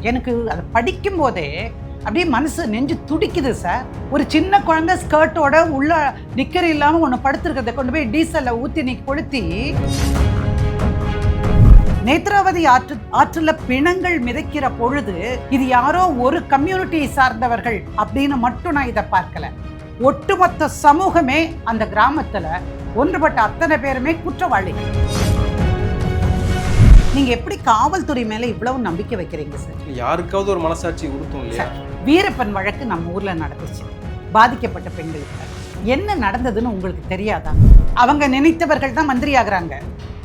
எனக்கு அதை படிக்கும் போதே அப்படியே மனசு நெஞ்சு துடிக்குது சார். ஒரு சின்ன குழந்தை ஸ்கர்ட்டோட உள்ள நிக்கர் இல்லாம ஒன்று படுத்திருக்கிறத கொண்டு போய் டீசல்ல ஊத்தி நீ கொளுத்தி. நேத்ராவதி ஆற்று ஆற்றுல பிணங்கள் மிதக்கிற பொழுது இது யாரோ ஒரு கம்யூனிட்டியை சார்ந்தவர்கள் அப்படின்னு மட்டும் நான் இதை பார்க்கல. ஒட்டுமொத்த சமூகமே அந்த கிராமத்துல ஒன்றுபட்ட அத்தனை பேருமே குற்றவாளிகள். நீங்க எப்படி காவல்துறை மேல இவ்வளவு நம்பிக்கை வைக்கிறீங்க சார்? யாருக்காவது ஒரு மனசாட்சி உறுத்தும் இல்லையா? வீரப்பன் வழக்கு நம்ம ஊர்ல நடந்துச்சு. பாதிக்கப்பட்ட பெண்களுக்கு என்ன நடந்ததுன்னு உங்களுக்கு தெரியாதா? அவங்க நினைத்தவர்கள் தான் மந்திரி ஆகுறாங்க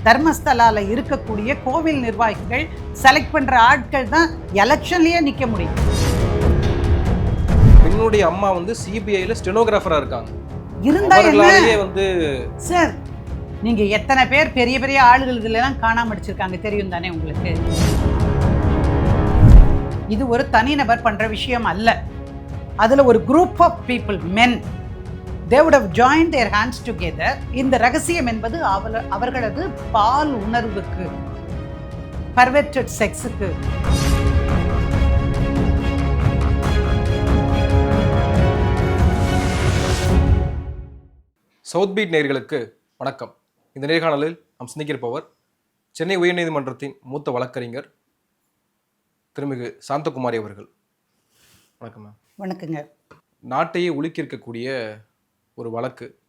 தர்மஸ்தலால இருக்கக்கூடிய கோவில் நிர்வாகிகள் செலக்ட் பண்ற ஆட்கள் தான் எலெக்ஷன்லயே நிக்க முடியும். பெண்ணுடைய அம்மா வந்து சிபிஐல ஸ்டெனோகிராஃபரா இருக்காங்க. இருந்தா வந்து சார் நீங்க எத்தனை பேர் பெரிய பெரிய ஆளுகள் இதுல காணாம அடிச்சிருக்காங்க தெரியும் தானே உங்களுக்கு? இது ஒரு தனிநபர் பண்ற விஷயம் அல்ல. அதுல ஒரு group of people men they would have their hands together இந்த ரகசியம் என்பது அவல அவர்களது பால் உணர்வுக்கு பர்வெட்டட் செக்ஸுக்கு சவுத் பீட் நேர்களுக்கு வணக்கம். இந்த நேர்காணலில் நாம் சிந்திக்கிருப்பவர் சென்னை உயர்நீதிமன்றத்தின் மூத்த வழக்கறிஞர் திருமிகு சாந்தகுமாரி அவர்கள். வணக்கம் மேம். வணக்கங்க. நாட்டையே உலுக்கியிருக்கக்கூடிய ஒரு வழக்கு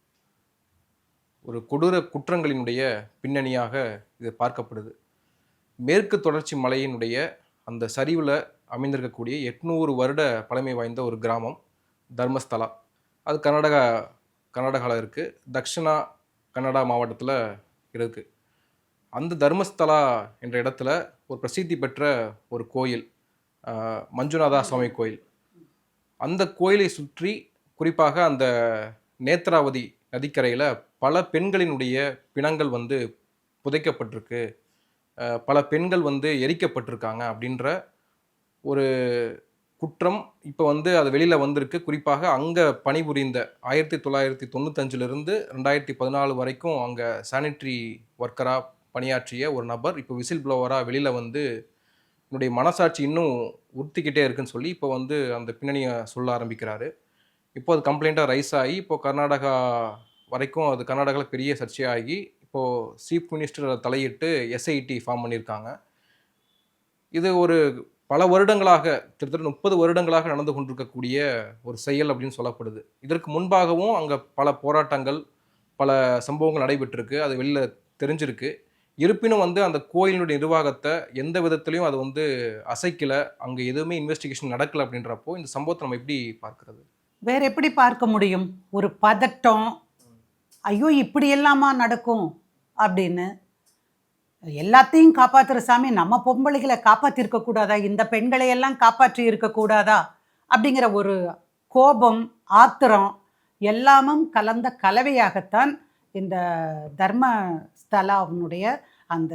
ஒரு கொடூர குற்றங்களினுடைய பின்னணியாக இது பார்க்கப்படுது. மேற்கு தொடர்ச்சி மலையினுடைய அந்த சரிவில் அமைந்திருக்கக்கூடிய எட்நூறு வருட பழமை வாய்ந்த ஒரு கிராமம் தர்மஸ்தலா. அது கர்நாடகா கர்நாடகாவில் இருக்குது தக்ஷிணா கன்னடா மாவட்டத்தில் இருக்குது அந்த தர்மஸ்தலா என்ற இடத்துல ஒரு பிரசித்தி பெற்ற ஒரு கோயில் மஞ்சுநாதா சுவாமி கோயில். அந்த கோயிலை சுற்றி குறிப்பாக அந்த நேத்ராவதி நதிக்கரையில் பல பெண்களினுடைய பிணங்கள் வந்து புதைக்கப்பட்டிருக்கு. பல பெண்கள் வந்து எரிக்கப்பட்டிருக்காங்க அப்படின்ற ஒரு குற்றம் இப்போ வந்து அது வெளியில் வந்திருக்கு. குறிப்பாக அங்கே பணிபுரிந்த ஆயிரத்தி தொள்ளாயிரத்தி தொண்ணூத்தஞ்சிலிருந்து ரெண்டாயிரத்தி பதினாலு வரைக்கும் அங்கே சானிட்ரி ஒர்க்கராக பணியாற்றிய ஒரு நபர் இப்போ விசில் ப்ளோவராக வெளியில் வந்து என்னுடைய மனசாட்சி இன்னும் உறுத்திக்கிட்டே இருக்குன்னு சொல்லி இப்போ வந்து அந்த பின்னணியை சொல்ல ஆரம்பிக்கிறாரு. இப்போ அது கம்ப்ளைண்ட்டாக ரைஸ் ஆகி இப்போ கர்நாடகா வரைக்கும் அது கர்நாடகாவில் பெரிய சர்ச்சையாகி இப்போது சீஃப் மினிஸ்டர் தலையிட்டு எஸ்ஐடி ஃபார்ம் பண்ணியிருக்காங்க. இது ஒரு பல வருடங்களாக கிட்டத்தட்ட முப்பது வருடங்களாக நடந்து கொண்டிருக்கக்கூடிய ஒரு செயல் அப்படின்னு சொல்லப்படுது. இதற்கு முன்பாகவும் அங்கே பல போராட்டங்கள் பல சம்பவங்கள் நடைபெற்றிருக்கு. அது வெளியில் தெரிஞ்சிருக்கு. இருப்பினும் வந்து அந்த கோயிலினுடைய நிர்வாகத்தை எந்த விதத்துலையும் அது வந்து அசைக்கல. அங்கே எதுவுமே இன்வெஸ்டிகேஷன் நடக்கல அப்படின்றப்போ இந்த சம்பவத்தை நம்ம எப்படி பார்க்கறது? வேற எப்படி பார்க்க முடியும்? ஒரு பதட்டம். ஐயோ இப்படி எல்லாமா நடக்கும் அப்படின்னு எல்லாத்தையும் காப்பாத்துற சாமி நம்ம பொம்பளைகளை காப்பாற்றிருக்க கூடாதா? இந்த பெண்களை எல்லாம் காப்பாற்றி இருக்கக்கூடாதா அப்படிங்கிற ஒரு கோபம் ஆத்திரம் எல்லாமும் கலந்த கலவையாகத்தான் இந்த தர்ம ஸ்தலாவினுடைய அந்த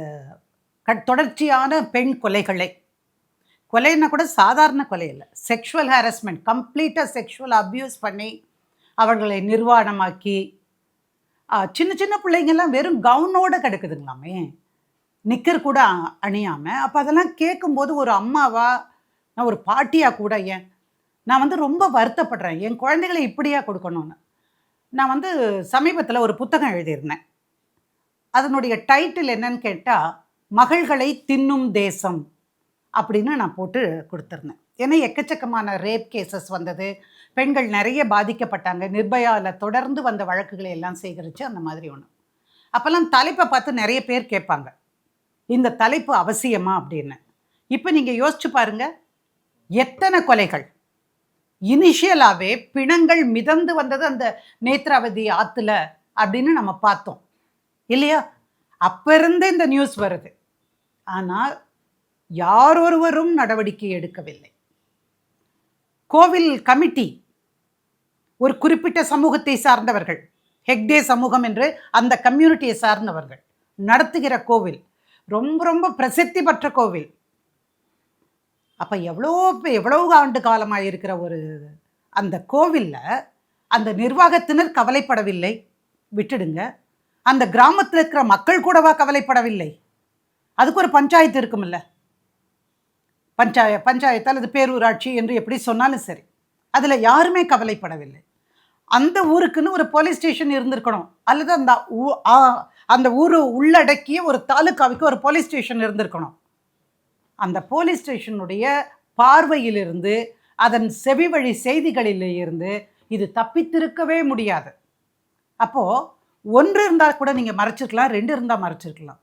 க தொடர்ச்சியான பெண் கொலைகளை. கொலைன்னா கூட சாதாரண கொலை இல்லை. செக்ஷுவல் ஹாரஸ்மெண்ட் கம்ப்ளீட்டாக செக்ஷுவல் அப்யூஸ் பண்ணி அவர்களை நிர்வாணமாக்கி சின்ன சின்ன பிள்ளைங்கெல்லாம் வெறும் கவுனோட கிடக்குதுங்களாமே. நிக்கர் கூட அணியாமல் அப்போ அதெல்லாம் கேட்கும்போது ஒரு அம்மாவா நான் ஒரு பாட்டியா கூட ஏன் நான் வந்து ரொம்ப வருத்தப்படுறேன். என் குழந்தைகளை இப்படியா கொடுக்கணும்னு. நான் வந்து சமீபத்தில் ஒரு புத்தகம் எழுதியிருந்தேன். அதனுடைய டைட்டில் என்னன்னு கேட்டால் மகள்களை தின்னும் தேசம் அப்படின்னு நான் போட்டு கொடுத்துருந்தேன். ஏன்னா எக்கச்சக்கமான ரேப் கேசஸ் வந்தது. பெண்கள் நிறைய பாதிக்கப்பட்டாங்க. நிர்பயாவில் தொடர்ந்து வந்த வழக்குகளை எல்லாம் சேகரித்து அந்த மாதிரி ஒன்று அப்போல்லாம் தலைப்பை பார்த்து நிறைய பேர் கேட்பாங்க. இந்த தலைப்பு அவசியமா அப்படின்னு. இப்போ நீங்கள் யோசிச்சு பாருங்க. எத்தனை கொலைகள்? இனிஷியலாகவே பிணங்கள் மிதந்து வந்தது அந்த நேத்ராவதி ஆற்றுல அப்படின்னு நம்ம பார்த்தோம். இல்லையா? அப்போ இருந்தே இந்த நியூஸ் வருது. ஆனால் யாரொருவரும் நடவடிக்கை எடுக்கவில்லை. கோவில் கமிட்டி ஒரு குறிப்பிட்ட சமூகத்தை சார்ந்தவர்கள் ஹெக்டே சமூகம் என்று அந்த கம்யூனிட்டியை சார்ந்தவர்கள் நடத்துகிற கோவில் ரொம்ப ரொம்ப பிரசித்தி பெற்ற கோவில். அப்போ எவ்வளோ எவ்வளோ ஆண்டு காலமாக இருக்கிற ஒரு அந்த கோவிலில் அந்த நிர்வாகத்தினர் கவலைப்படவில்லை. விட்டுடுங்க. அந்த கிராமத்தில் இருக்கிற மக்கள் கூடவா கவலைப்படவில்லை. அதுக்கு ஒரு பஞ்சாயத்து இருக்குமில்ல. பஞ்சாய பஞ்சாயத்து அல்லது பேரூராட்சி என்று எப்படி சொன்னாலும் சரி. அதில் யாருமே கவலைப்படவில்லை. அந்த ஊருக்குன்னு ஒரு போலீஸ் ஸ்டேஷன் இருந்திருக்கணும். அல்லது அந்த ஊ- ஆ- அந்த ஊர் உள்ளடக்கிய ஒரு தாலுக்காவுக்கு ஒரு போலீஸ் ஸ்டேஷன் இருந்திருக்கணும். அந்த போலீஸ் ஸ்டேஷனுடைய பார்வையிலிருந்து அதன் செவி வழி செய்திகளிலே இருந்து இது தப்பித்திருக்கவே முடியாது. அப்போது ஒன்று இருந்தால் கூட நீங்கள் மறைச்சிருக்கலாம் ரெண்டு இருந்தால் மறைச்சிருக்கலாம்.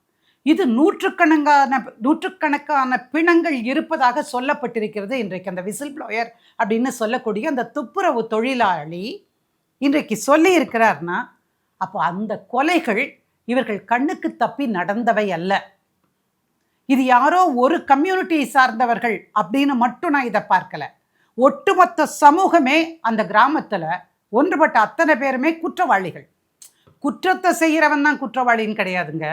இது நூற்றுக்கணக்கான நூற்றுக்கணக்கான பிணங்கள் இருப்பதாக சொல்லப்பட்டிருக்கிறது இன்றைக்கு அந்த விசில் ப்ளோயர் அப்படின்னு சொல்லக்கூடிய அந்த துப்புரவு தொழிலாளி இன்றைக்கு சொல்லியிருக்கிறார்னா அப்போ அந்த கொலைகள் இவர்கள் கண்ணுக்கு தப்பி நடந்தவை அல்ல. இது யாரோ ஒரு கம்யூனிட்டியை சார்ந்தவர்கள் அப்படின்னு மட்டும் நான் இதை பார்க்கல. ஒட்டுமொத்த சமூகமே அந்த கிராமத்தில் ஒன்றுபட்ட அத்தனை பேருமே குற்றவாளிகள். குற்றத்தை செய்கிறவன் தான் குற்றவாளின்னு கிடையாதுங்க.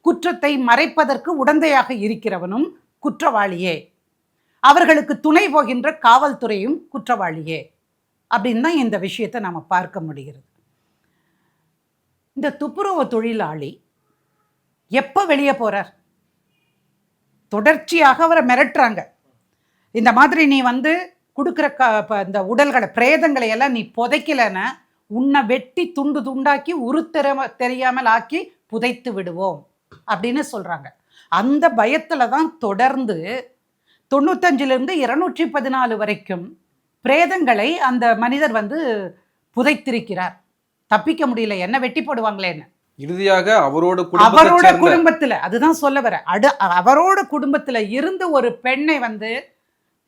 குற்றத்தை மறைப்பதற்கு உடந்தையாக இருக்கிறவனும் குற்றவாளியே. அவர்களுக்கு துணை போகின்ற காவல்துறையும் குற்றவாளியே. அப்படின்னு தான் இந்த விஷயத்தை நாம் பார்க்க முடிகிறது. இந்த துப்புரவு தொழிலாளி எப்போ வெளியே போகிறார் தொடர்ச்சியாக அவரை மிரட்டுறாங்க. இந்த மாதிரி நீ வந்து கொடுக்குற க இந்த உடல்களை பிரேதங்களை எல்லாம் நீ புதைக்கலைன்னா உன்னை வெட்டி துண்டு துண்டாக்கி உருத்தெர தெரியாமல் ஆக்கி புதைத்து விடுவோம் அப்படின்னு சொல்கிறாங்க அந்த பயத்தில் தான் தொடர்ந்து தொண்ணூத்தஞ்சிலிருந்து இருநூற்றி பதினாலு வரைக்கும் பிரேதங்களை அந்த மனிதர் வந்து புதைத்திருக்கிறார். தப்பிக்க முடியல என்ன வெட்டி போடுவாங்களேன்னு. இறுதியாக அவரோட அவரோட குடும்பத்துல அதுதான் சொல்ல வர அடு அவரோட குடும்பத்துல இருந்து ஒரு பெண்ணை வந்து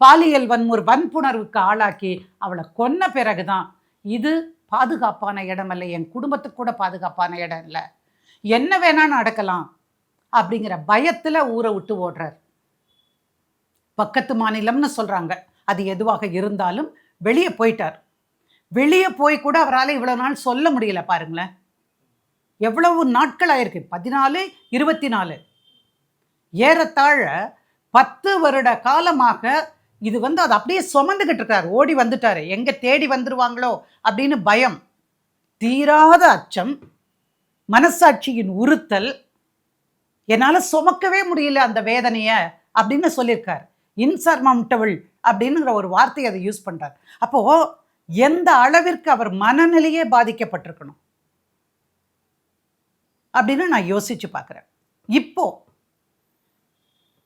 பாலியல் வன்முறை வன்புணர்வுக்கு ஆளாக்கி அவளை கொன்ன பிறகுதான் இது பாதுகாப்பான இடம் இல்லை என் குடும்பத்துக்கு கூட பாதுகாப்பான இடம் இல்லை. என்ன வேணா நடக்கலாம் அப்படிங்கிற பயத்துல ஊரை விட்டு ஓடுறார். பக்கத்து மாநிலம்னு சொல்றாங்க. அது எதுவாக இருந்தாலும் வெளியே போயிட்டார். வெளியே போய் கூட அவரால் இவ்வளோ நாள் சொல்ல முடியல பாருங்களேன். எவ்வளவு நாட்கள் ஆயிருக்கு? பதினாலு இருபத்தி நாலு ஏறத்தாழ பத்து வருட காலமாக இது வந்து அது அப்படியே சுமந்துக்கிட்டு இருக்காரு. ஓடி வந்துட்டாரு. எங்கே தேடி வந்துருவாங்களோ அப்படின்னு பயம். தீராத அச்சம். மனசாட்சியின் உறுத்தல். என்னால் சுமக்கவே முடியல அந்த வேதனையை அப்படின்னு சொல்லியிருக்கார். இன்சர்மம்டபிள் அப்படின்னுங்கிற ஒரு வார்த்தையை அதை யூஸ் பண்ணுறார் அப்போது எந்த அளவிற்கு அவர் மனநிலையே பாதிக்கப்பட்டிருக்கணும்? அப்படின்னு நான் யோசிச்சு பார்க்குறேன். இப்போ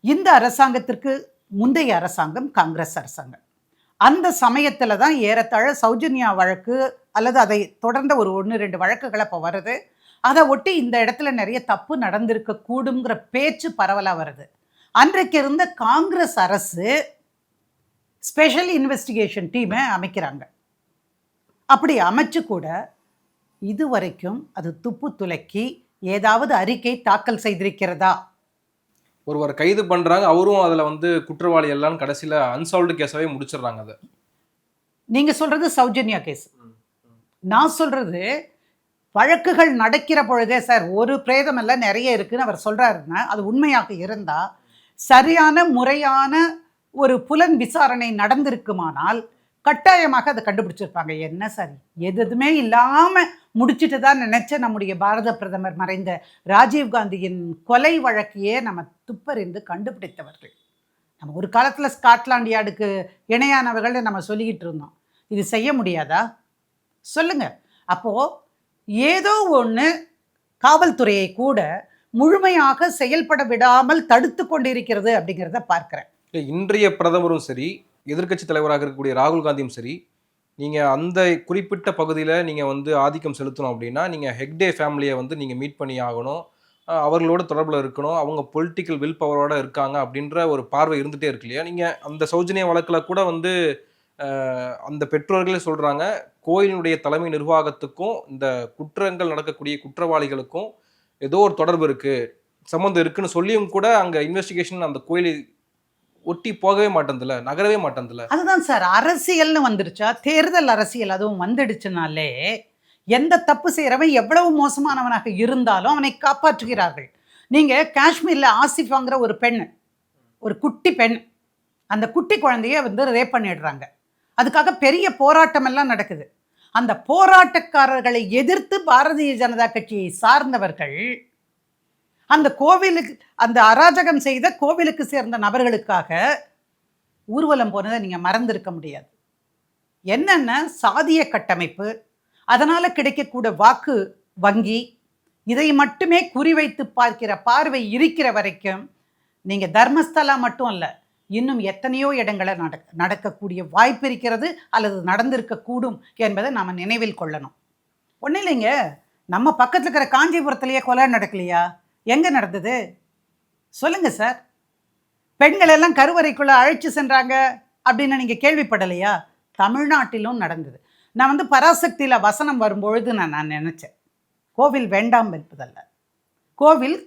இந்த அரசாங்கத்திற்கு முந்தைய அரசாங்கம் காங்கிரஸ் அரசாங்கம். அந்த சமயத்தில் தான் ஏறத்தாழ சௌஜன்யா வழக்கு அல்லது அதை தொடர்ந்த ஒரு ஒன்று ரெண்டு வழக்குகள் இப்போ வருது அதை ஒட்டி இந்த இடத்துல நிறைய தப்பு நடந்திருக்க கூடுங்கிற பேச்சு பரவலாக வருது. அன்றைக்கு இருந்த காங்கிரஸ் அரசு ஸ்பெஷல் இன்வெஸ்டிகேஷன் டீமை அமைக்கிறாங்க. அப்படி அமைச்சு கூட இதுவரைக்கும் அது துப்பு துலக்கி ஏதாவது அறிக்கை தாக்கல் செய்திருக்கிறதா? ஒருவர் கைது பண்றாங்க அவரும் அதுல வந்து குற்றவாளி எல்லாம் கடைசியில அன்சால்வ்டு கேஸாவே முடிச்சிடுறாங்க அதை. நீங்க சொல்றது சௌஜன்யா கேஸ். நான் சொல்றது வழக்குகள் நடக்கிற பொழுதே சார் ஒரு பிரேதம் எல்லாம் நிறைய இருக்குன்னு அவர் சொல்றாருன்னா அது உண்மையாக இருந்தா சரியான முறையான ஒரு புலன் விசாரணை நடந்திருக்குமானால் கட்டாயமாக அதை கண்டுபிடிச்சிருப்பாங்க. என்ன சரி? எதுவுமே இல்லாமல் முடிச்சுட்டு தான் நினச்ச நம்முடைய பாரத பிரதமர் மறைந்த ராஜீவ் காந்தியின் கொலை வழக்கையே நம்ம துப்பறிந்து கண்டுபிடித்தவர்கள். நம்ம ஒரு காலத்தில் ஸ்காட்லாண்ட் யார்டுக்கு இணையானவர்கள்னு நம்ம சொல்லிக்கிட்டு இருந்தோம். இது செய்ய முடியாதா? சொல்லுங்கள் அப்போது ஏதோ ஒன்று காவல்துறையை கூட முழுமையாக செயல்பட விடாமல் தடுத்து கொண்டிருக்கிறது அப்படிங்கிறத பார்க்குறேன். இன்றைய பிரதமரும் சரி எதிர்க்கட்சி தலைவராக இருக்கக்கூடிய ராகுல் காந்தியும் சரி நீங்கள் அந்த குறிப்பிட்ட பகுதியில் நீங்கள் வந்து ஆதிக்கம் செலுத்தணும் அப்படின்னா நீங்கள் ஹெக்டே ஃபேமிலியை வந்து நீங்கள் மீட் பண்ணி ஆகணும். அவர்களோட தொடர்பில் இருக்கணும். அவங்க பொலிட்டிக்கல் வில் பவரோட இருக்காங்க அப்படின்ற ஒரு பார்வை இருந்துகிட்டே இருக்கு இல்லையா? நீங்கள் அந்த சௌஜன்ய வழக்கில் கூட வந்து அந்த பெற்றோர்களே சொல்கிறாங்க கோயிலினுடைய தலைமை நிர்வாகத்துக்கும் இந்த குற்றங்கள் நடக்கக்கூடிய குற்றவாளிகளுக்கும் ஏதோ ஒரு தொடர்பு இருக்குது சம்மந்தம் இருக்குன்னு சொல்லியும் கூட அங்கே இன்வெஸ்டிகேஷன் அந்த கோயிலை ஒட்டி போகவே மாட்டேன்துல நகரவே மாட்டேன்துல. அதுதான் சார் அரசியல்னு வந்துடுச்சா? தேர்தல் அரசியல் அதுவும் வந்துடுச்சுனாலே எந்த தப்பு செய்கிறவன் எவ்வளவு மோசமானவனாக இருந்தாலும் அவனை காப்பாற்றுகிறார்கள். நீங்கள் காஷ்மீரில் ஆசிஃபாங்கிற ஒரு பெண் ஒரு குட்டி பெண் அந்த குட்டி குழந்தைய வந்து ரேப் பண்ணிடுறாங்க. அதுக்காக பெரிய போராட்டம் எல்லாம் நடக்குது. அந்த போராட்டக்காரர்களை எதிர்த்து பாரதிய ஜனதா கட்சியை சார்ந்தவர்கள் அந்த கோவிலுக்கு அந்த அராஜகம் செய்த கோவிலுக்கு சேர்ந்த நபர்களுக்காக ஊர்வலம் போனதை நீங்கள் மறந்திருக்க முடியாது. என்னென்ன சாதிய கட்டமைப்பு அதனால் கிடைக்கக்கூடிய வாக்கு வங்கி இதை மட்டுமே குறிவைத்து பார்க்கிற பார்வை இருக்கிற வரைக்கும் நீங்கள் தர்மஸ்தலா மட்டும் அல்ல இன்னும் எத்தனையோ இடங்களை நடக்க நடக்கக்கூடிய வாய்ப்பு இருக்கிறது அல்லது நடந்திருக்கக்கூடும் என்பதை நாம் நினைவில் கொள்ளணும். ஒன்றும் இல்லைங்க நம்ம பக்கத்தில் இருக்கிற காஞ்சிபுரத்துலேயே கொலை நடக்கலையா? எங்கே நடந்தது? சொல்லுங்கள் சார். பெண்கள் எல்லாம் கருவறைக்குள்ள சென்றாங்க அப்படின்னு நீங்கள் கேள்விப்படலையா? தமிழ்நாட்டிலும் நடந்தது. நான் வந்து பராசக்தியில் வசனம் வரும்பொழுது நான் நான் நினச்சேன். கோவில் வேண்டாம் என்பதல்ல. கோவில்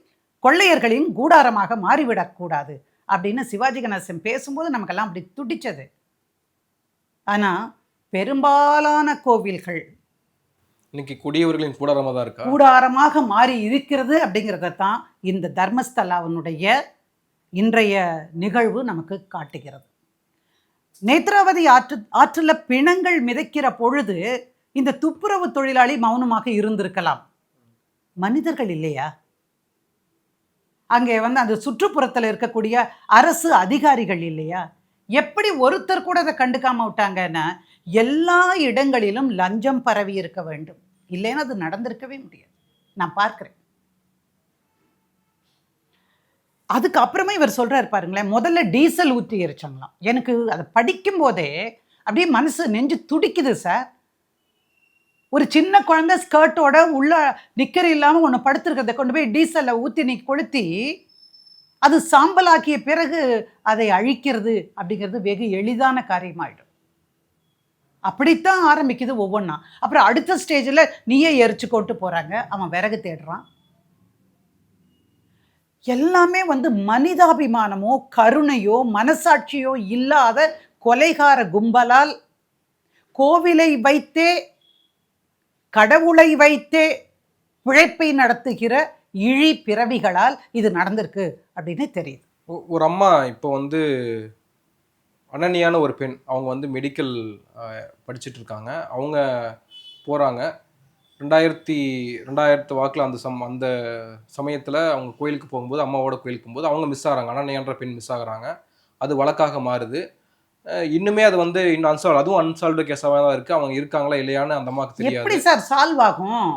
கொள்ளையர்களின் கூடாரமாக மாறிவிடக்கூடாது அப்படின்னு சிவாஜி கணேசன் பேசும்போது நமக்கெல்லாம் அப்படி துடிச்சது. ஆனால் பெரும்பாலான கோவில்கள் இன்னைக்கு கொடியவர்களின் கூடாரமாக தான் இருக்கா? கூடாரமாக மாறி இருக்கிறது அப்படிங்கிறத தான் இந்த தர்மஸ்தலாவினுடைய இன்றைய நிகழ்வு நமக்கு காட்டுகிறது. நேத்ராவதி ஆற்று ஆற்றில் பிணங்கள் மிதக்கிற பொழுது இந்த துப்புரவு தொழிலாளி மௌனமாக இருந்திருக்கலாம். மனிதர்கள் இல்லையா? அங்கே வந்து அந்த சுற்றுப்புறத்தில் இருக்கக்கூடிய அரசு அதிகாரிகள் இல்லையா? எப்படி ஒருத்தர் கூட அதை கண்டுக்காம விட்டாங்கன்னா எல்லா இடங்களிலும் லஞ்சம் பரவி இருக்க வேண்டும். இல்லைன்னா அது நடந்திருக்கவே முடியாது. நான் பார்க்குறேன். அதுக்கப்புறமே இவர் சொல்கிறார் பாருங்களேன் முதல்ல டீசல் ஊற்றி எரிச்சாங்களாம். எனக்கு அதை படிக்கும் போதே அப்படியே மனசு நெஞ்சு துடிக்குது சார். ஒரு சின்ன குழந்தை ஸ்கர்ட்டோட உள்ள நிக்கர் இல்லாமல் ஒன்று படுத்துருக்கிறத கொண்டு போய் டீசலில் ஊற்றி நீ கொளுத்தி அது சாம்பலாக்கிய பிறகு அதை அழிக்கிறது அப்படிங்கிறது வெகு எளிதான காரியமாயிடும். அப்படித்தான் ஆரம்பிக்குது ஒவ்வொன்றா அப்புறம் அடுத்த ஸ்டேஜில் நீயே எரிச்சு கொண்டு போகிறாங்க அவன் விறகு தேடுறான். எல்லாமே வந்து மனிதாபிமானமோ கருணையோ மனசாட்சியோ இல்லாத கொலைகார கும்பலால் கோவிலை வைத்தே கடவுளை வைத்தே பிழைப்பை நடத்துகிற இழி பிறவிகளால் இது நடந்திருக்கு அப்படின்னு தெரியுது. ஒரு அம்மா இப்போ வந்து அனன்யான ஒரு பெண் அவங்க வந்து மெடிக்கல் படிச்சுட்டு இருக்காங்க அவங்க போகிறாங்க ரெண்டாயிரத்தி ரெண்டாயிரத்து வாக்கில் அந்த சம் அந்த சமயத்தில் அவங்க கோயிலுக்கு போகும்போது அம்மாவோட கோயிலுக்கு போகும்போது அவங்க மிஸ் ஆகிறாங்க. அனன்யான்ற பெண் மிஸ் ஆகுறாங்க. அது வழக்காக மாறுது. இன்னுமே அது வந்து இன்னும் அன்சால்வ் அதுவும் அன்சால்வ்டு கேஸாக தான் இருக்குது அவங்க இருக்காங்களா இல்லையான்னு அந்த அம்மாவுக்கு தெரியாது. எப்படி சார் சால்வ் ஆகும்?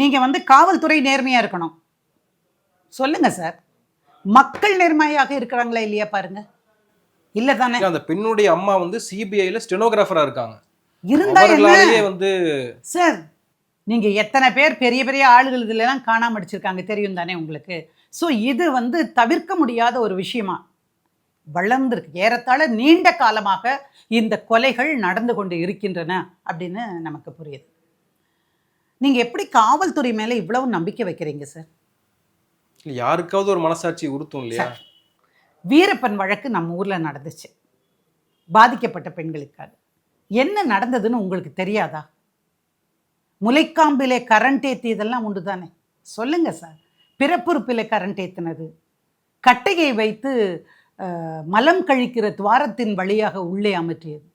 நீங்க வந்து காவல்துறை நேர்மையா இருக்கணும். சொல்லுங்க சார். மக்கள் நேர்மையாக இருக்கிறாங்களா இல்லையா பாருங்க. இல்ல தானே அந்த பெண்ணுடைய அம்மா வந்து சிபிஐல ஸ்டெனோகிராஃபரா இருக்காங்க. இருந்தா அவர்களாலேயே வந்து சார் நீங்க எத்தனை பேர் பெரிய பெரிய ஆளுகள் இதுல எல்லாம் காணாம அடிச்சிருக்காங்க தெரியும் தானே உங்களுக்கு? ஸோ இது வந்து தவிர்க்க முடியாத ஒரு விஷயமா? வளர்ந்துருக்கு. ஏறத்தாழ நீண்ட காலமாக இந்த கொலைகள் நடந்து கொண்டு இருக்கின்றன அப்படின்னு நமக்கு புரியுது. நீங்க எப்படி காவல்துறை மேல இவ்வளவு நம்பிக்கை வைக்கிறீங்க சார்? யாருக்காவது ஒரு மனசாட்சி உறுத்தும் இல்லையா? வீரப்பன் வழக்கு நம்ம ஊரில் நடந்துச்சு. பாதிக்கப்பட்ட பெண்களுக்காக என்ன நடந்ததுன்னு உங்களுக்கு தெரியாதா? முலைக்காம்பிலே கரண்ட் ஏற்றியதெல்லாம் உண்டு தானே சொல்லுங்க சார். பிறப்புறுப்பில் கரண்ட் ஏற்றினது கட்டையை வைத்து மலம் கழிக்கிற துவாரத்தின் வழியாக உள்ளே அமற்றியது.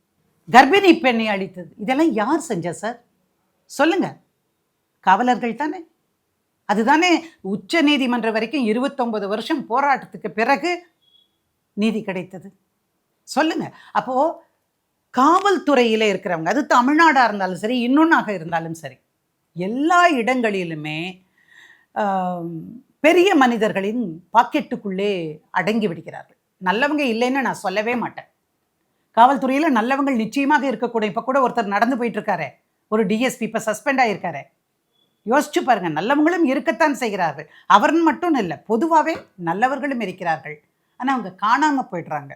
கர்ப்பிணி பெண்ணை அழித்தது இதெல்லாம் யார் செஞ்சா சார்? சொல்லுங்க. காவலர்கள் தானே? அதுதானே உச்ச நீதிமன்றம் வரைக்கும் இருபத்தொன்பது வருஷம் போராட்டத்துக்கு பிறகு நீதி கிடைத்தது. சொல்லுங்க. அப்போ காவல்துறையில் இருக்கிறவங்க அது தமிழ்நாடாக இருந்தாலும் சரி இன்னொன்னாக இருந்தாலும் சரி எல்லா இடங்களிலுமே பெரிய மனிதர்களின் பாக்கெட்டுக்குள்ளே அடங்கி விடுகிறார்கள். நல்லவங்க இல்லைன்னு நான் சொல்லவே மாட்டேன். காவல்துறையில் நல்லவங்க நிச்சயமாக இருக்கக்கூடிய இப்போ கூட ஒருத்தர் நடந்து போயிட்டுருக்காரு ஒரு டிஎஸ்பி இப்போ சஸ்பெண்ட் ஆகியிருக்காரு யோசிச்சு பாருங்கள் நல்லவங்களும் இருக்கத்தான் செய்கிறார்கள். அவர்னு மட்டும் இல்லை பொதுவாகவே நல்லவர்களும் இருக்கிறார்கள். ஆனால் அவங்க காணாமல் போயிடுறாங்க.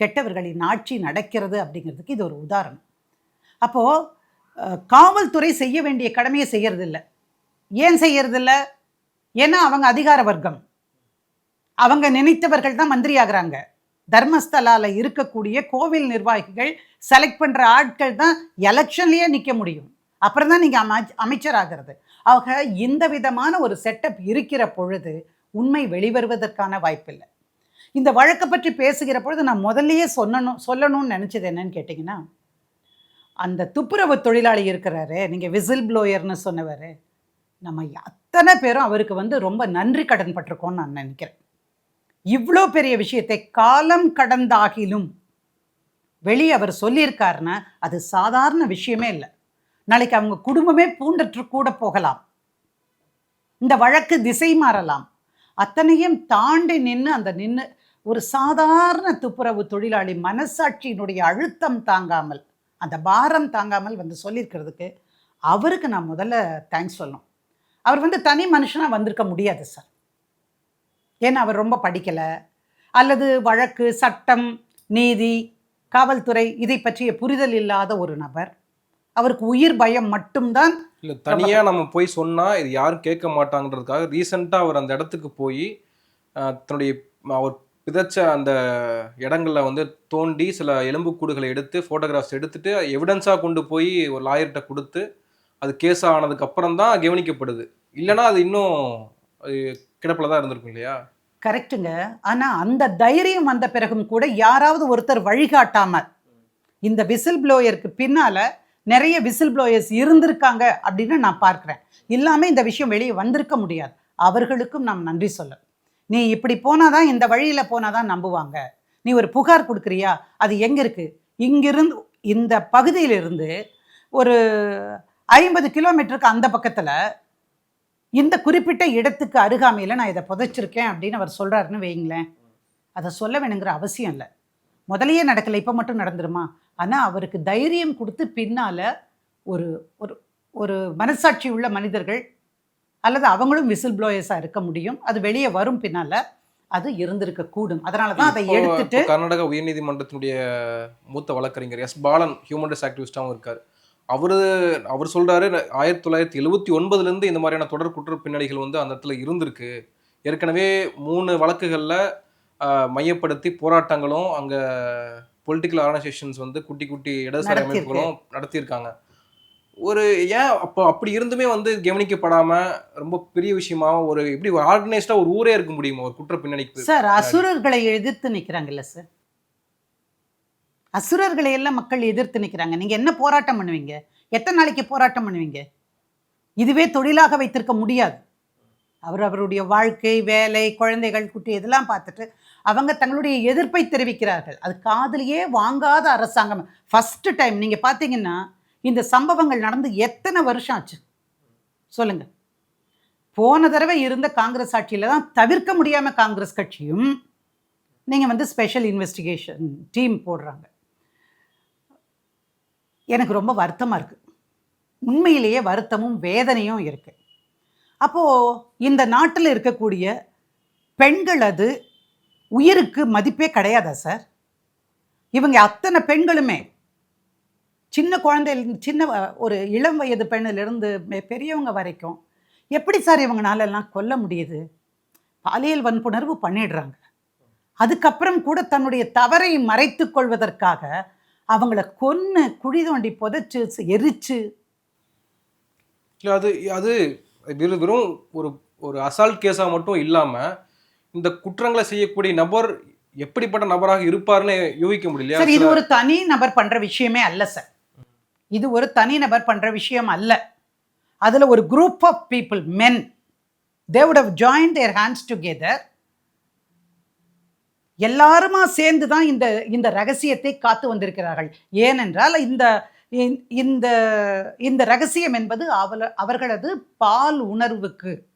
கெட்டவர்களின் ஆட்சி நடக்கிறது அப்படிங்கிறதுக்கு இது ஒரு உதாரணம். அப்போது காவல்துறை செய்ய வேண்டிய கடமையை செய்யறதில்ல. ஏன் செய்யறதில்ல? ஏன்னா அவங்க அதிகார வர்க்கம். அவங்க நினைத்தவர்கள் தான் மந்திரி ஆகுறாங்க தர்மஸ்தலால இருக்கக்கூடிய கோவில் நிர்வாகிகள் செலக்ட் பண்ணுற ஆட்கள் தான் எலெக்ஷன்லேயே நிற்க முடியும். அப்புறம் தான் நீங்கள் அமைச் அமைச்சர் ஆகிறது. ஆக இந்த விதமான ஒரு செட்டப் இருக்கிற பொழுது உண்மை வெளிவருவதற்கான வாய்ப்பில்லை. இந்த வழக்கை பற்றி பேசுகிற பொழுது நான் முதல்லையே சொல்லணும் சொல்லணும்னு நினச்சது என்னன்னு கேட்டிங்கன்னா அந்த துப்புரவு தொழிலாளி இருக்கிறாரு நீங்கள் விசில் ப்ளோயர்னு சொன்னவர். நம்ம அத்தனை பேரும் அவருக்கு வந்து ரொம்ப நன்றி கடன் பட்டிருக்கோம்னு நான் நினைக்கிறேன். இவ்வளோ பெரிய விஷயத்தை காலம் கடந்தாகிலும் வெளியே அவர் சொல்லியிருக்காருன்னா அது சாதாரண விஷயமே இல்லை. நாளைக்கு அவங்க குடும்பமே பூண்டற்று கூட போகலாம். இந்த வழக்கு திசை மாறலாம். அத்தனையும் தாண்டி நின்று அந்த நின்று ஒரு சாதாரண துப்புரவு தொழிலாளி மனசாட்சியினுடைய அழுத்தம் தாங்காமல் அந்த பாரம் தாங்காமல் வந்து சொல்லியிருக்கிறதுக்கு அவருக்கு நான் முதல்ல தேங்க்ஸ் சொல்லணும். அவர் வந்து தனி மனுஷனாக வந்திருக்க முடியாது சார் ஏன்னா அவர் ரொம்ப படிக்கலை. அல்லது வழக்கு சட்டம் நீதி காவல்துறை இதை பற்றிய புரிதல் இல்லாத ஒரு நபர். அவருக்கு உயிர் பயம் மட்டும்தான் இல்ல தனியா நம்ம போய் சொன்னா இது யாரும் கேட்க மாட்டாங்கன்றதுக்காக ரீசெண்டா அவர் அந்த இடத்துக்கு போய் தன்னுடைய அவர் விதைச்ச அந்த இடங்களில் வந்து தோண்டி சில எலும்புக்கூடுகளை எடுத்து ஃபோட்டோகிராஃப்ஸ் எடுத்துட்டு எவிடன்ஸாக கொண்டு போய் ஒரு லாயர்கிட்ட கொடுத்து அது கேஸ் ஆனதுக்கப்புறம் தான் கவனிக்கப்படுது. இல்லைன்னா அது இன்னும் கிடப்பில் தான் இருந்திருக்கும் இல்லையா? கரெக்டுங்க ஆனால் அந்த தைரியம் வந்த பிறகும் கூட யாராவது ஒருத்தர் வழிகாட்டாமல் இந்த விசில் ப்ளோயருக்கு பின்னால் நிறைய விசில் ப்ளோயர்ஸ் இருந்திருக்காங்க அப்படின்னு நான் பார்க்குறேன். இல்லாமல் இந்த விஷயம் வெளியே வந்திருக்க முடியாது. அவர்களுக்கும் நாம் நன்றி சொல்லணும். நீ இப்படி போனாதான் இந்த வழியில போனாதான் நம்புவாங்க. நீ ஒரு புகார் கொடுக்குறியா? அது எங்க இருக்கு? இங்கிருந்து இந்த பகுதியிலிருந்து ஒரு ஐம்பது கிலோமீட்டருக்கு அந்த பக்கத்தில் இந்த குறிப்பிட்ட இடத்துக்கு அருகாமையில் நான் இதை புதைச்சிருக்கேன் அப்படின்னு அவர் சொல்கிறாருன்னு வைங்களேன் அதை சொல்ல வேணுங்கிற அவசியம் இல்லை. முதலையே நடக்கலை இப்போ மட்டும் நடந்துருமா? ஆனால் அவருக்கு தைரியம் கொடுத்து பின்னால் ஒரு ஒரு ஒரு மனசாட்சி உள்ள மனிதர்கள் அல்லது அவங்களும் விசில் ப்ளோயர்ஸாக இருக்க முடியும். அது வெளியே வரும் பின்னால் அது இருந்திருக்க கூடும். அதனால தான் அதை எடுத்துட்டு கர்நாடக உயர்நீதிமன்றத்தினுடைய மூத்த வழக்கறிஞர் எஸ் பாலன் ஹியூமன் ரைட்ஸ் ஆக்டிவிஸ்டாகவும் இருக்கார். அவரு அவர் சொல்றாரு ஆயிரத்தி தொள்ளாயிரத்தி எழுபத்தி ஒன்பதுலேருந்து இந்த மாதிரியான தொடர் குற்ற பின்னணிகள் வந்து அந்த இடத்துல இருந்திருக்கு. ஏற்கனவே மூணு வழக்குகளில் மையப்படுத்தி போராட்டங்களும் அங்கே பொலிட்டிக்கல் ஆர்கனைசேஷன்ஸ் வந்து குட்டி குட்டி இடதுசாரி. அமைப்புகளும் நடத்தியிருக்காங்க. ஒரு ஏன் அப்போ அப்படி இருந்துமே வந்து கவனிக்கப்படாம ரொம்ப பெரிய விஷயமா ஒரு எப்படி ஒரு ஆர்கனைஸ்டா ஒரு ஊரே இருக்க முடியுமா? ஒரு குற்ற பின்னணிக்கு சார் அசுரர்களை எதிர்த்து நிற்கிறாங்கல்ல சார். அசுரர்களை எல்லாம் மக்கள் எதிர்த்து நிற்கிறாங்க நீங்க என்ன போராட்டம் பண்ணுவீங்க? எத்தனை நாளைக்கு போராட்டம் பண்ணுவீங்க? இதுவே தொழிலாக வைத்திருக்க முடியாது. அவர் அவருடைய வாழ்க்கை வேலை குழந்தைகள் குட்டி இதெல்லாம் பார்த்துட்டு அவங்க தங்களுடைய எதிர்ப்பை தெரிவிக்கிறார்கள். அது காதுலயே வாங்காத அரசாங்கம். ஃபர்ஸ்ட் டைம் நீங்க பார்த்தீங்கன்னா இந்த சம்பவங்கள் நடந்து எத்தனை வருஷம் ஆச்சு? சொல்லுங்க. போன தடவை இருந்த காங்கிரஸ் ஆட்சியில தான் தவிர்க்க முடியாம காங்கிரஸ் கட்சியும் நீங்க வந்து ஸ்பெஷல் இன்வெஸ்டிகேஷன் டீம் போடுறாங்க. எனக்கு ரொம்ப வருத்தமா இருக்கு. உண்மையிலேயே வருத்தமும் வேதனையும் இருக்கு. அப்போ இந்த நாட்டில் இருக்கக்கூடிய பெண்கள் அது உயிருக்கு மதிப்பே கிடையாதா சார்? இவங்க அத்தனை பெண்களுமே சின்ன குழந்தையிலிருந்து சின்ன ஒரு இளம் வயது பெண்ணிலிருந்து பெரியவங்க வரைக்கும் எப்படி சார் இவங்கனால எல்லாம் கொல்ல முடியுது? பாலியல் வன்புணர்வு பண்ணிடுறாங்க. அதுக்கப்புறம் கூட தன்னுடைய தவறை மறைத்துக் கொள்வதற்காக அவங்கள கொன்னு குழி தோண்டி புதைச்சு எரிச்சு. இல்லை அது அது வெறும் வெறும் ஒரு ஒரு அசால்ட் கேஸாக மட்டும் இல்லாமல் இந்த குற்றங்களை செய்யக்கூடிய நபர் எப்படிப்பட்ட நபராக இருப்பார்னு யூகிக்க முடியலையா சார் இது ஒரு தனி நபர் பண்ற விஷயமே அல்ல சார். இது ஒரு தனி நபர் விஷயம் அல்ல. அதில் ஒரு group of people men they would have join their hands together எல்லாருமா சேர்ந்து தான் இந்த இந்த ரகசியத்தை காத்து வந்திருக்கிறார்கள். ஏனென்றால் இந்த இந்த- இந்த இந்த ரகசியம் என்பது அவள அவர்களது பால் உணர்வுக்கு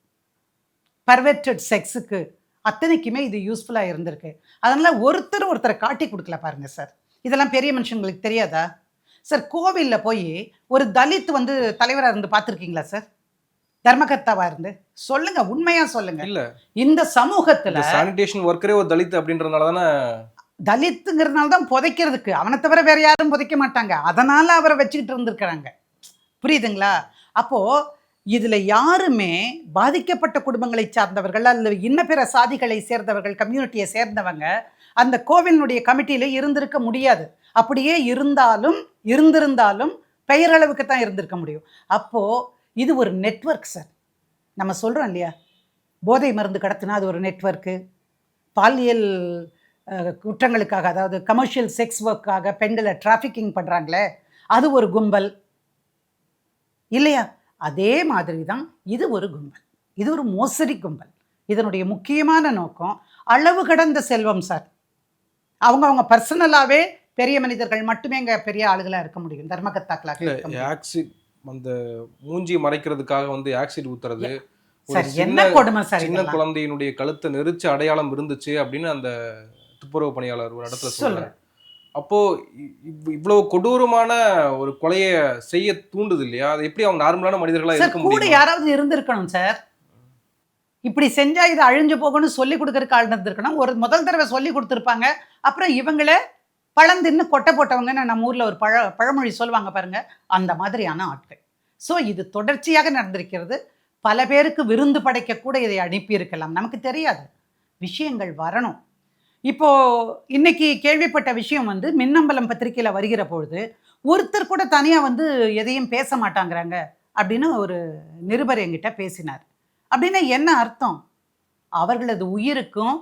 பர்வெட்டட் செக்ஸுக்கு அத்தனைக்குமே இது யூஸ்ஃபுல்லாக இருந்திருக்கு. அதனால் ஒருத்தர் ஒருத்தரை காட்டி கொடுக்கல பாருங்கள் சார். இதெல்லாம் பெரிய மனுஷங்களுக்கு தெரியாதா? சார் கோவிலில் போய் ஒரு தலித் வந்து தலைவராக இருந்து பார்த்துருக்கீங்களா சார்? தர்மகர்த்தாவா இருந்து? சொல்லுங்க உண்மையா சொல்லுங்க. இல்ல. இந்த சமூகத்துல சானிடேஷன் ஒர்க்கரே ஒரு தலித் அப்படின்றதுனால தானே? தலித்துங்கிறதுனால தான் புதைக்கிறதுக்கு. அவனை தவிர வேற யாரும் புதைக்க மாட்டாங்க. அதனால அவரை வச்சுக்கிட்டு இருந்திருக்கிறாங்க. புரியுதுங்களா? அப்போ இதுல யாருமே பாதிக்கப்பட்ட குடும்பங்களை சார்ந்தவர்கள் அல்லது இன்ன பிற சாதிகளை சேர்ந்தவர்கள் கம்யூனிட்டியை சேர்ந்தவங்க அந்த கோவிலினுடைய கமிட்டியில இருந்திருக்க முடியாது. அப்படியே இருந்தாலும் இருந்திருந்தாலும் பெயரளவுக்கு தான் இருந்திருக்க முடியும். அப்போது இது ஒரு நெட்வொர்க் சார் நம்ம சொல்கிறோம் இல்லையா? போதை மருந்து கடத்தினா அது ஒரு நெட்வொர்க்கு பாலியல் குற்றங்களுக்காக அதாவது கமர்ஷியல் செக்ஸ் ஒர்க்காக பெண்களை டிராஃபிக்கிங் பண்ணுறாங்களே அது ஒரு கும்பல். இல்லையா? அதே மாதிரி தான் இது ஒரு கும்பல். இது ஒரு மோசடி கும்பல். இதனுடைய முக்கியமான நோக்கம் அளவு கடந்த செல்வம் சார் அவங்க அவங்க பர்சனலாகவே பெரிய மனிதர்கள் மட்டுமே இங்க பெரிய ஆளுகளா இருக்க முடியும். முடியும். ஆக்சிட் அந்த மூஞ்சி மறைக்கிறதுக்காக வந்து ஆக்சிட் ஊத்துறது. என்ன கொடுமை சார் சின்ன குழந்தையினுடைய கழுத்தை நெரிச்ச அடையாளம் இருந்துச்சு அப்படின்னு அந்த துப்புரவு பணியாளர் ஒரு இடத்துல. சொல்றாரு. அப்போ இவ்வளவு கொடூரமான ஒரு கொலையை செய்ய தூண்டுது இல்லையா? அது எப்படி அவங்க நார்மலான மனிதர்களா இருக்க கூட முடியும் யாராவது இருந்திருக்கணும் சார்? இப்படி செஞ்சா இது அழிஞ்சு போகணும்னு சொல்லி கொடுக்கறதுக்கு ஆள் இருந்திருக்கணும். ஒரு முதல் தடவை சொல்லி கொடுத்துருப்பாங்க. அப்புறம் இவங்களே பழந்தின்னு கொட்டை போட்டவங்கன்னு நம்ம ஊரில் ஒரு பழ பழமொழி சொல்லுவாங்க பாருங்க. அந்த மாதிரியான ஆட்கள். ஸோ இது தொடர்ச்சியாக நடந்திருக்கிறது. பல பேருக்கு விருந்து படைக்க கூட இதை அனுப்பியிருக்கலாம். நமக்கு தெரியாது. விஷயங்கள் வரணும். இப்போ இன்னைக்கு கேள்விப்பட்ட விஷயம் வந்து மின்னம்பலம் பத்திரிகையில் வருகிற பொழுது ஒருத்தர் கூட தனியாக வந்து எதையும் பேச மாட்டாங்கிறாங்க அப்படின்னு ஒரு நிருபர் என்கிட்ட பேசினார். அப்படின்னா என்ன அர்த்தம்? அவர்களது உயிருக்கும்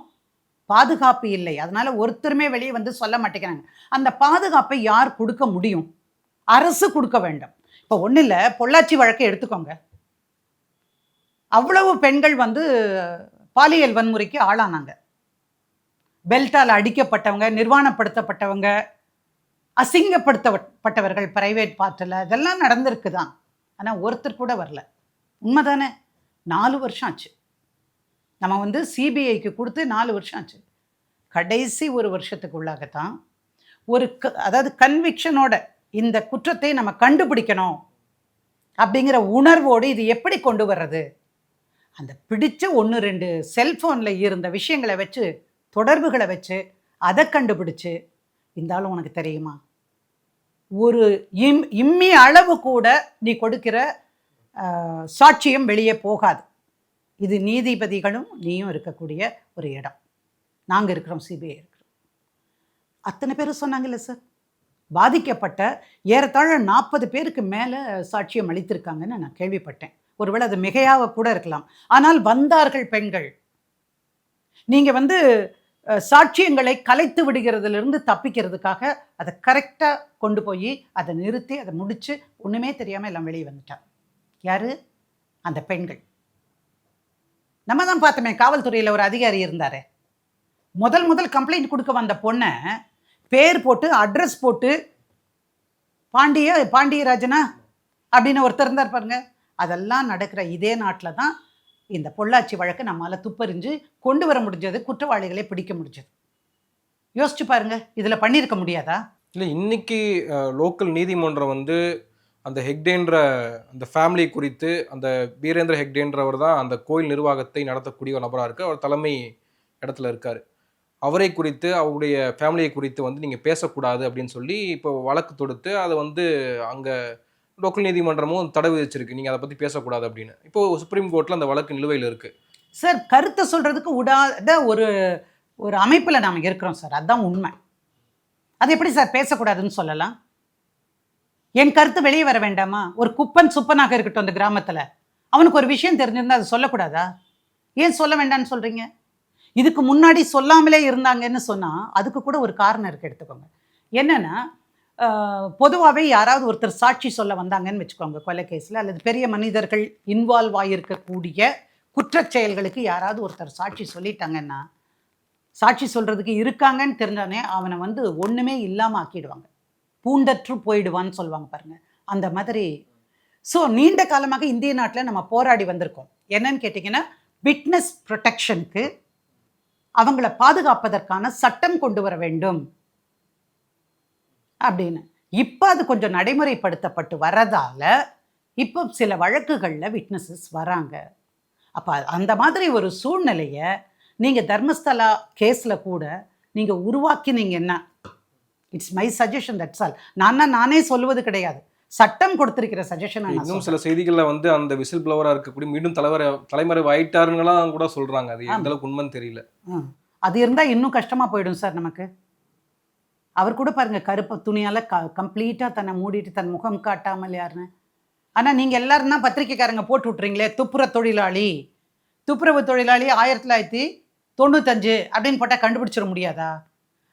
பாதுகாப்பு இல்லை. அதனால ஒருத்தருமே வெளியே வந்து சொல்ல மாட்டேங்கிறாங்க. அந்த பாதுகாப்பை யார் கொடுக்க முடியும்? அரசு கொடுக்க வேண்டும். இப்போ ஒன்றும் இல்லை பொள்ளாச்சி வழக்கை எடுத்துக்கோங்க. அவ்வளவு பெண்கள் வந்து பாலியல் வன்முறைக்கு ஆளானாங்க. பெல்ட்டால் அடிக்கப்பட்டவங்க நிர்வாணப்படுத்தப்பட்டவங்க அசிங்கப்படுத்தப்பட்டவர்கள் பிரைவேட் பார்ட்டில் இதெல்லாம் நடந்திருக்கு தான் ஆனால் ஒருத்தர் கூட வரல. உண்மைதானே? நாலு வருஷம் ஆச்சு. நம்ம வந்து சிபிஐக்கு கொடுத்து நாலு வருஷம் ஆச்சு. கடைசி ஒரு வருஷத்துக்குள்ளாகத்தான் ஒரு க அதாவது கன்விக்ஷனோட இந்த குற்றத்தை நம்ம கண்டுபிடிக்கணும் அப்படிங்கிற உணர்வோடு இது எப்படி கொண்டு வர்றது? அந்த பிடிச்ச ஒன்று ரெண்டு செல்ஃபோனில் இருந்த விஷயங்களை வச்சு தொடர்புகளை வச்சு அதை கண்டுபிடிச்சு இருந்தாலும் உனக்கு தெரியுமா? ஒரு இம் இம்மி அளவு கூட நீ கொடுக்கிற சாட்சியம் வெளியே போகாது. இது நீதிபதிகளும் நீயும் இருக்கக்கூடிய ஒரு இடம். நாங்கள் இருக்கிறோம் சிபிஐ இருக்கிறோம். அத்தனை பேரும் சொன்னாங்கல்ல சார்? பாதிக்கப்பட்ட ஏறத்தாழ நாற்பது பேருக்கு மேலே சாட்சியம் அளித்திருக்காங்கன்னு நான் கேள்விப்பட்டேன். ஒருவேளை அது மிகையாக கூட இருக்கலாம். ஆனால் வந்தார்கள் பெண்கள். நீங்கள் வந்து சாட்சியங்களை கலைத்து விடுகிறதுலேருந்து தப்பிக்கிறதுக்காக அதை கரெக்டாக கொண்டு போய் அதை நிறுத்தி அதை முடித்து ஒன்றுமே தெரியாமல் எல்லாம் வெளியே வந்துட்டாங்க. யாரு? அந்த பெண்கள். நம்ம தான் பார்த்தோமே காவல்துறையில் ஒரு அதிகாரி இருந்தார். முதல் முதல் கம்ப்ளைண்ட் கொடுக்க வந்த பொண்ணை பேர் போட்டு அட்ரஸ் போட்டு பாண்டிய பாண்டியராஜனா அப்படின்னு ஒருத்தர் இருந்தார் பாருங்க. அதெல்லாம் நடக்கிற இதே நாட்டில் தான் இந்த பொள்ளாச்சி வழக்கு நம்மளால் துப்பறிஞ்சு கொண்டு வர முடிஞ்சது குற்றவாளிகளை பிடிக்க முடிஞ்சது. யோசிச்சு பாருங்க இதில் பண்ணியிருக்க முடியாதா? இல்லை இன்னைக்கு லோக்கல் நீதிமன்றம் வந்து அந்த ஹெக்டேன்ற அந்த ஃபேமிலி குறித்து அந்த வீரேந்திர ஹெக்டேன்றவர் தான் அந்த கோயில் நிர்வாகத்தை நடத்தக்கூடிய ஒரு நபராக இருக்கு அவர் தலைமை இடத்துல இருக்கார். அவரை குறித்து அவருடைய ஃபேமிலியை குறித்து வந்து நீங்கள் பேசக்கூடாது அப்படின்னு சொல்லி இப்போ வழக்கு தொடுத்து அதை வந்து அங்கே லோக்கல் நீதிமன்றமும் தடை விதிச்சிருக்கு. நீங்கள் அதை பற்றி பேசக்கூடாது அப்படின்னு. இப்போ சுப்ரீம் கோர்ட்டில் அந்த வழக்கு நிலுவையில் இருக்குது சார் கருத்தை சொல்கிறதுக்கு விடாத ஒரு ஒரு அமைப்பில் நாம் இருக்கிறோம் சார். அதுதான் உண்மை. அது எப்படி சார் பேசக்கூடாதுன்னு சொல்லலாம்? என் கருத்து வெளியே வர வேண்டாமா? ஒரு குப்பன் சுப்பனாக இருக்கட்டும் அந்த கிராமத்தில். அவனுக்கு ஒரு விஷயம் தெரிஞ்சிருந்தா அது சொல்லக்கூடாதா? ஏன் சொல்ல வேண்டாம்னு சொல்கிறீங்க இதுக்கு முன்னாடி சொல்லாமலே இருந்தாங்கன்னு சொன்னால் அதுக்கு கூட ஒரு காரணம் இருக்குது எடுத்துக்கோங்க. என்னென்னா பொதுவாகவே யாராவது ஒருத்தர் சாட்சி சொல்ல வந்தாங்கன்னு வச்சுக்கோங்க கொலை கேஸில் அல்லது பெரிய மனிதர்கள் இன்வால்வ் ஆகியிருக்கக்கூடிய குற்ற செயல்களுக்கு யாராவது ஒருத்தர் சாட்சி சொல்லிட்டாங்கன்னா சாட்சி சொல்கிறதுக்கு இருக்காங்கன்னு தெரிஞ்சானே அவனை வந்து ஒன்றுமே இல்லாமல் ஆக்கிடுவாங்க. பூண்டற்று போயிடுவான்னு சொல்லுவாங்க பாருங்க. அந்த மாதிரி. ஸோ நீண்ட காலமாக இந்திய நாட்டில் நம்ம போராடி வந்திருக்கோம். என்னன்னு கேட்டிங்கன்னா விட்னஸ் ப்ரொடெக்ஷனுக்கு அவங்கள பாதுகாப்பதற்கான சட்டம் கொண்டு வர வேண்டும். அப்படின்னு. இப்போ அது கொஞ்சம் நடைமுறைப்படுத்தப்பட்டு வரதால இப்போ சில வழக்குகளில் விட்னஸஸ் வராங்க. அப்போ அந்த மாதிரி ஒரு சூழ்நிலையை நீங்கள் தர்மஸ்தலா கேஸில் கூட நீங்கள் உருவாக்கினீங்கன்னா it's my suggestion that's all நான் நானே சொல்லுவது கிடையாது. சட்டம் கொடுத்திருக்கிற சஜஷன் இன்னும் சில செய்திகளில் வந்து அந்த விசில் பிளவராக இருக்கக்கூடிய மீண்டும் தலைவர் தலைமறை ஆயிட்டாருங்கலாம் கூட சொல்கிறாங்க அது எந்த அளவுக்கு உண்மைன்னு தெரியல. அது இருந்தால் இன்னும் கஷ்டமாக போயிடும் சார் நமக்கு. அவர் கூட பாருங்க கருப்பு துணியால் க கம்ப்ளீட்டாக தன்னை மூடிட்டு தன் முகம் காட்டாமல் யாருன்னு. ஆனால் நீங்கள் எல்லாரும் தான் பத்திரிக்கைக்காரங்க போட்டு விட்றீங்களே துப்புர தொழிலாளி. துப்புரவு தொழிலாளி ஆயிரத்தி தொள்ளாயிரத்தி தொண்ணூத்தஞ்சு அப்படின்னு போட்டால் கண்டுபிடிச்சிட முடியாதா?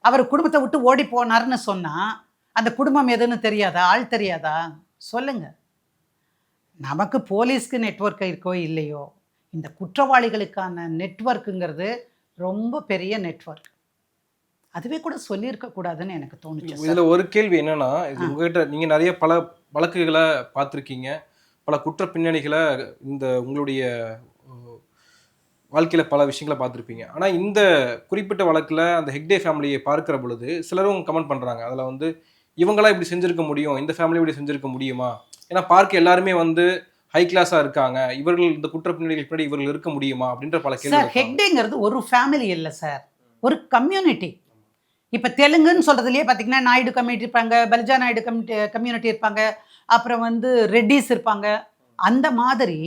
அவர் குடும்பத்தை விட்டு ஓடி போனார்னு சொன்னால் அந்த குடும்பம் எதுன்னு தெரியாதா? ஆள் தெரியாதா? சொல்லுங்க. நமக்கு போலீஸ்க்கு நெட்வொர்க் இருக்கோ இல்லையோ இந்த குற்றவாளிகளுக்கான நெட்வொர்க்குங்கிறது ரொம்ப பெரிய நெட்வொர்க். அதுவே கூட சொல்லியிருக்க கூடாதுன்னு எனக்கு தோணுச்சு. இதுல ஒரு கேள்வி என்னன்னா உங்ககிட்ட நீங்க நிறைய பல வழக்குகளை பார்த்துருக்கீங்க. பல குற்ற பின்னணிகளை இந்த உங்களுடைய வாழ்க்கையில பல விஷயங்களை பார்த்துருப்பீங்க. ஆனா இந்த குறிப்பிட்ட வழக்குல அந்த ஹெக்டே ஃபேமிலியை பார்க்கிற பொழுது சிலரும் கமெண்ட் பண்றாங்க. அதுல வந்து இவங்களாம் இப்படி செஞ்சிருக்க முடியும்? இந்த ஃபேமிலி இப்படி செஞ்சிருக்க முடியுமா? ஏன்னா பார்க்க எல்லாருமே வந்து ஹை கிளாஸா இருக்காங்க. இவர்கள் இந்த குற்ற பின்னணிகள் பின்னாடி இவர்கள் இருக்க முடியுமா? அப்படின்ற பல கேள்வி ஹெக்டேங்கிறது ஒரு ஃபேமிலி இல்லை சார் ஒரு கம்யூனிட்டி இப்போ தெலுங்குன்னு சொல்கிறதுலையே பார்த்தீங்கன்னா நாயுடு கம்யூனிட்டி இருப்பாங்க பல்ஜா நாயுடு கம்யூனிட்டி கம்யூனிட்டி இருப்பாங்க. அப்புறம் வந்து ரெட்டிஸ் இருப்பாங்க. அந்த மாதிரி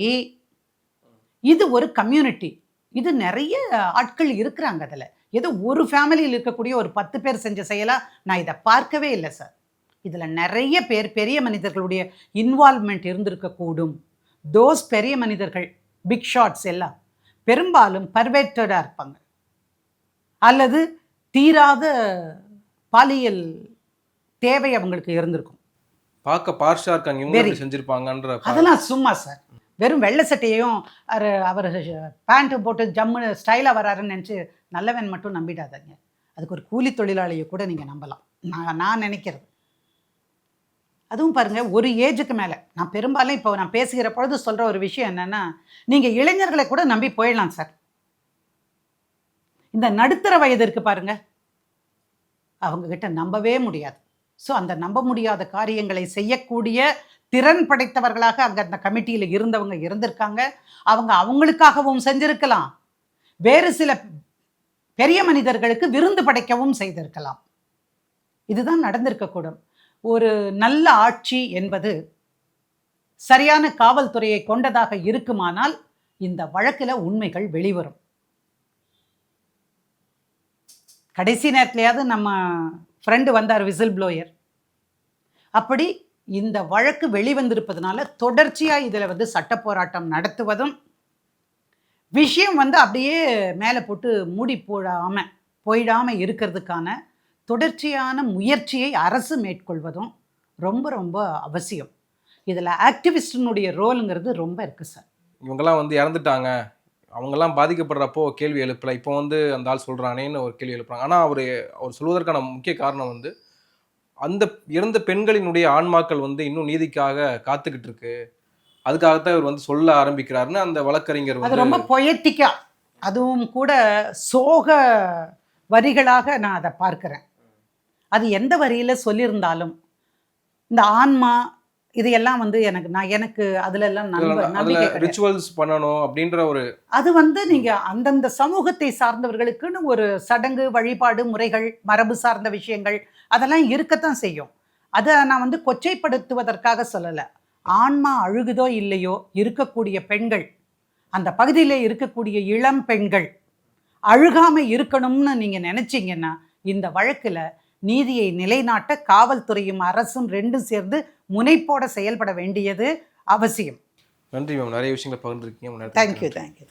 இது ஒரு கம்யூனிட்டி இது நிறைய ஆட்கள் இருக்கிறாங்க அதில். ஏதோ ஒரு ஃபேமிலியில் இருக்கக்கூடிய ஒரு பத்து பேர் செஞ்ச செயலாக நான் இதை பார்க்கவே இல்லை சார் இதில் நிறைய பேர் பெரிய மனிதர்களுடைய இன்வால்வ்மெண்ட் இருந்திருக்கக்கூடும் தோஸ் பெரிய மனிதர்கள் பிக் ஷாட்ஸ் எல்லாம் பெரும்பாலும் பர்வேட்டடாக இருப்பாங்க. அல்லது தீராத பாலியல் தேவை அவங்களுக்கு இருந்திருக்கும். பார்க்க பார்ஷா இருக்காங்க செஞ்சிருப்பாங்கன்ற அதெல்லாம் சும்மா சார் வெறும் வெள்ளை சட்டையையும் அவர் அவர் பேண்ட்டு போட்டு ஜம்மு ஸ்டைலாக வராருன்னு நினச்சி நல்லவன் மட்டும் நம்பிடாதீங்க. அதுக்கு ஒரு கூலி தொழிலாளியை கூட நீங்கள் நம்பலாம். நான் நான் நினைக்கிறது. அதுவும் பாருங்க ஒரு ஏஜுக்கு மேலே. நான் பெரும்பாலும் இப்போ நான் பேசுகிற பொழுது சொல்கிற ஒரு விஷயம் என்னென்னா நீங்கள் இளைஞர்களை கூட நம்பி போயிடலாம் சார் இந்த நடுத்தர வயது இருக்கு பாருங்க. அவங்க கிட்ட நம்பவே முடியாது. ஸோ அந்த நம்ப முடியாத காரியங்களை செய்யக்கூடிய திறன் படைத்தவர்களாக அங்கே அந்த கமிட்டியில் இருந்தவங்க இருந்திருக்காங்க. அவங்க அவங்களுக்காகவும் செஞ்சிருக்கலாம். வேறு சில பெரிய மனிதர்களுக்கு விருந்து படைக்கவும் செய்திருக்கலாம். இதுதான் நடந்திருக்கக்கூடும் ஒரு நல்ல ஆட்சி என்பது சரியான காவல்துறையை கொண்டதாக இருக்குமானால் இந்த வழக்கில் உண்மைகள் வெளிவரும். கடைசி நேரத்துலையாவது நம்ம ஃப்ரெண்டு வந்தார் விசில் ப்ளோயர் அப்படி இந்த வழக்கு வெளிவந்திருப்பதனால தொடர்ச்சியாக இதில் வந்து சட்ட போராட்டம் நடத்துவதும் விஷயம் வந்து அப்படியே மேலே போட்டு மூடி போடாமல் போயிடாமல் இருக்கிறதுக்கான தொடர்ச்சியான முயற்சியை அரசு மேற்கொள்வதும் ரொம்ப ரொம்ப அவசியம். இதில் ஆக்டிவிஸ்டினுடைய ரோலுங்கிறது ரொம்ப இருக்குது சார். இவங்கெல்லாம் வந்து இறந்துட்டாங்க. அவங்கெல்லாம் பாதிக்கப்படுறப்போ கேள்வி எழுப்பல. இப்போ வந்து அந்த ஆள் சொல்கிறானேன்னு ஒரு கேள்வி எழுப்புறாங்க. ஆனால் அவர் அவர் சொல்வதற்கான முக்கிய காரணம் வந்து அந்த இறந்த பெண்களினுடைய ஆன்மாக்கள் வந்து இன்னும் நீதிக்காக காத்துக்கிட்டு இருக்கு அதுக்காகத்தான் இவர் வந்து சொல்ல ஆரம்பிக்கிறாருன்னு அந்த வழக்கறிஞர் வந்து ரொம்ப பொயட்டிக்கா அதுவும் கூட சோக வரிகளாக நான் அதை பார்க்கிறேன். அது எந்த வரியில் சொல்லியிருந்தாலும் இந்த ஆன்மா இது எல்லாம் வந்து எனக்கு நான் எனக்கு அதுல எல்லாம் நம்பிக்கை. ரிச்சுவல்ஸ் பண்ணணும் அப்படின்ற ஒரு அது வந்து நீங்க அந்தந்த சமூகத்தை சார்ந்தவர்களுக்குன்னு ஒரு சடங்கு வழிபாடு முறைகள் மரபு சார்ந்த விஷயங்கள் அதெல்லாம் இருக்கத்தான் செய்யும் அதை நான் வந்து கொச்சைப்படுத்துவதற்காக சொல்லலை ஆன்மா அழுகுதோ இல்லையோ இருக்கக்கூடிய பெண்கள் அந்த பகுதியில் இருக்கக்கூடிய இளம் பெண்கள் அழுகாம இருக்கணும்னு நீங்க நினைச்சீங்கன்னா இந்த வழக்குல நீதியை நிலைநாட்ட காவல்துறையும் அரசும் ரெண்டும் சேர்ந்து முனைப்போட செயல்பட வேண்டியது அவசியம். நன்றி மேம் நிறைய விஷயங்களை பகிர்ந்துருக்கீங்க. Thank you thank you